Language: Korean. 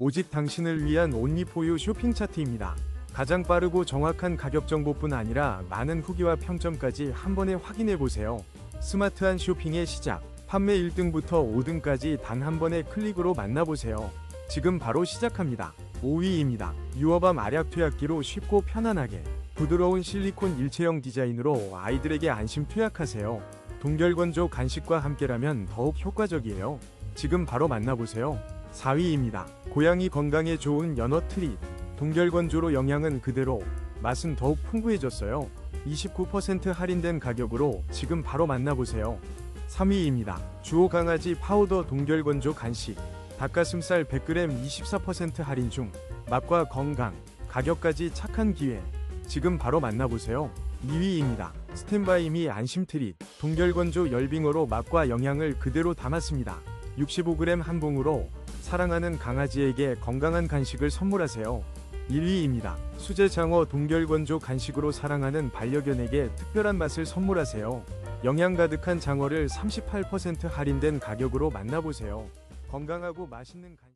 오직 당신을 위한 온리포유 쇼핑 차트입니다. 가장 빠르고 정확한 가격 정보뿐 아니라 많은 후기와 평점까지 한 번에 확인해 보세요. 스마트한 쇼핑의 시작. 판매 1등부터 5등까지 단 한 번의 클릭으로 만나보세요. 지금 바로 시작합니다. 5위입니다. 유어밤 알약 투약기로 쉽고 편안하게 부드러운 실리콘 일체형 디자인으로 아이들에게 안심 투약하세요. 동결건조 간식과 함께라면 더욱 효과적이에요. 지금 바로 만나보세요. 4위입니다. 고양이 건강에 좋은 연어 트릿. 동결건조로 영양은 그대로, 맛은 더욱 풍부해졌어요. 29% 할인된 가격으로 지금 바로 만나보세요. 3위입니다. 주호 강아지 파우더 동결건조 간식. 닭가슴살 100g 24% 할인 중. 맛과 건강, 가격까지 착한 기회. 지금 바로 만나보세요. 2위입니다. 스탠바이미 안심 트릿. 동결건조 열빙어로 맛과 영양을 그대로 담았습니다. 65g 한 봉으로 사랑하는 강아지에게 건강한 간식을 선물하세요. 1위입니다. 수제 장어 동결건조 간식으로 사랑하는 반려견에게 특별한 맛을 선물하세요. 영양 가득한 장어를 38% 할인된 가격으로 만나보세요. 건강하고 맛있는 간...